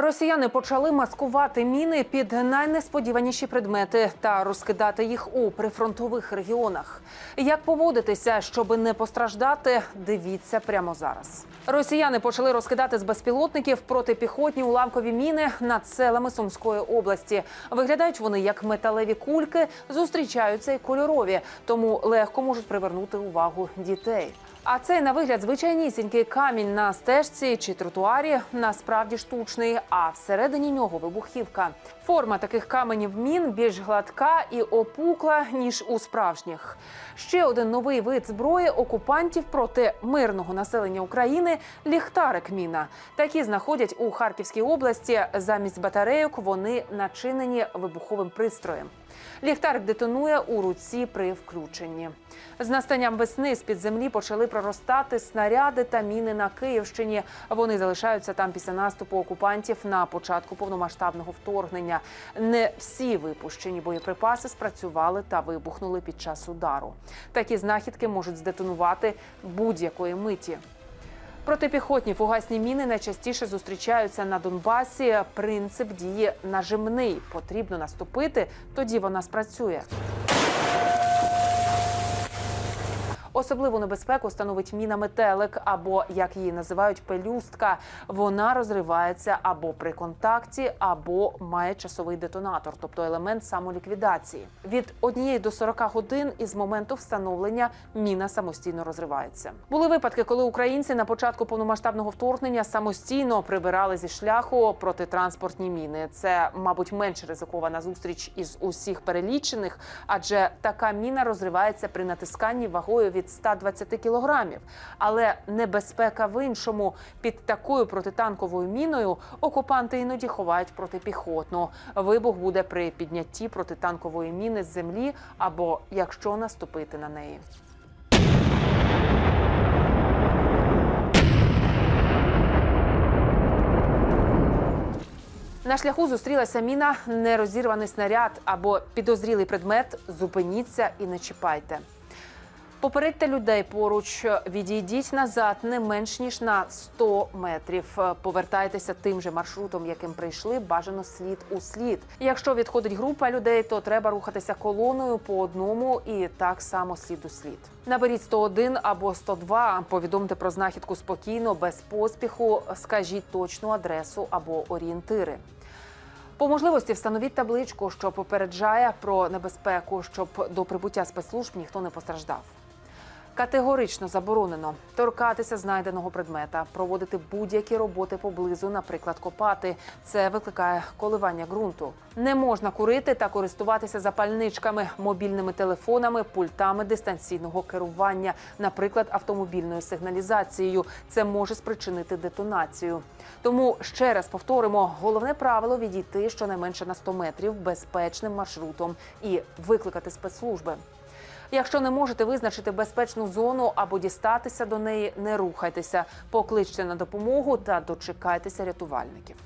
Росіяни почали маскувати міни під найнесподіваніші предмети та розкидати їх у прифронтових регіонах. Як поводитися, щоб не постраждати, дивіться прямо зараз. Росіяни почали розкидати з безпілотників протипіхотні уламкові міни над селами Сумської області. Виглядають вони як металеві кульки, зустрічаються й кольорові, тому легко можуть привернути увагу дітей. А цей на вигляд звичайнісінький камінь на стежці чи тротуарі насправді штучний, а всередині нього вибухівка. Форма таких каменів мін більш гладка і опукла ніж у справжніх. Ще один новий вид зброї окупантів проти мирного населення України ліхтарик міна. Такі знаходять у Харківській області. Замість батарейок вони начинені вибуховим пристроєм. Ліхтарик детонує у руці при включенні. З настанням весни з під землі почали проростати снаряди та міни на Київщині. Вони залишаються там після наступу окупантів на початку повномасштабного вторгнення. Не всі випущені боєприпаси спрацювали та вибухнули під час удару. Такі знахідки можуть здетонувати будь-якої миті. Протипіхотні фугасні міни найчастіше зустрічаються на Донбасі. Принцип дії нажимний. Потрібно наступити, тоді вона спрацює. Особливу небезпеку становить міна метелик, або як її називають пелюстка. Вона розривається або при контакті, або має часовий детонатор, тобто елемент самоліквідації. Від однієї до 40 годин із моменту встановлення міна самостійно розривається. Були випадки, коли українці на початку повномасштабного вторгнення самостійно прибирали зі шляху протитранспортні міни. Це, мабуть, менш ризикована зустріч із усіх перелічених, адже така міна розривається при натисканні вагою від 120 кілограмів. Але небезпека в іншому під такою протитанковою міною окупанти іноді ховають протипіхотну. Вибух буде при піднятті протитанкової міни з землі або якщо наступити на неї. На шляху зустрілася міна, нерозірваний снаряд або підозрілий предмет. Зупиніться і не чіпайте. Попередьте людей поруч, відійдіть назад не менш ніж на 100 метрів. Повертайтеся тим же маршрутом, яким прийшли, бажано слід у слід. Якщо відходить група людей, то треба рухатися колоною по одному і так само слід у слід. Наберіть 101 або 102, повідомте про знахідку спокійно, без поспіху. Скажіть точну адресу або орієнтири. По можливості встановіть табличку, що попереджає про небезпеку, щоб до прибуття спецслужб ніхто не постраждав. Категорично заборонено торкатися знайденого предмета, проводити будь-які роботи поблизу, наприклад, копати. Це викликає коливання ґрунту. Не можна курити та користуватися запальничками, мобільними телефонами, пультами дистанційного керування, наприклад, автомобільною сигналізацією. Це може спричинити детонацію. Тому ще раз повторимо: головне правило відійти щонайменше на 100 метрів безпечним маршрутом і викликати спецслужби. Якщо не можете визначити безпечну зону або дістатися до неї, не рухайтеся, покличте на допомогу та дочекайтеся рятувальників.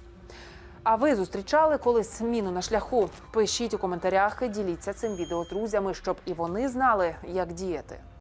А ви зустрічали колись міну на шляху? Пишіть у коментарях і діліться цим відео друзями, щоб і вони знали, як діяти.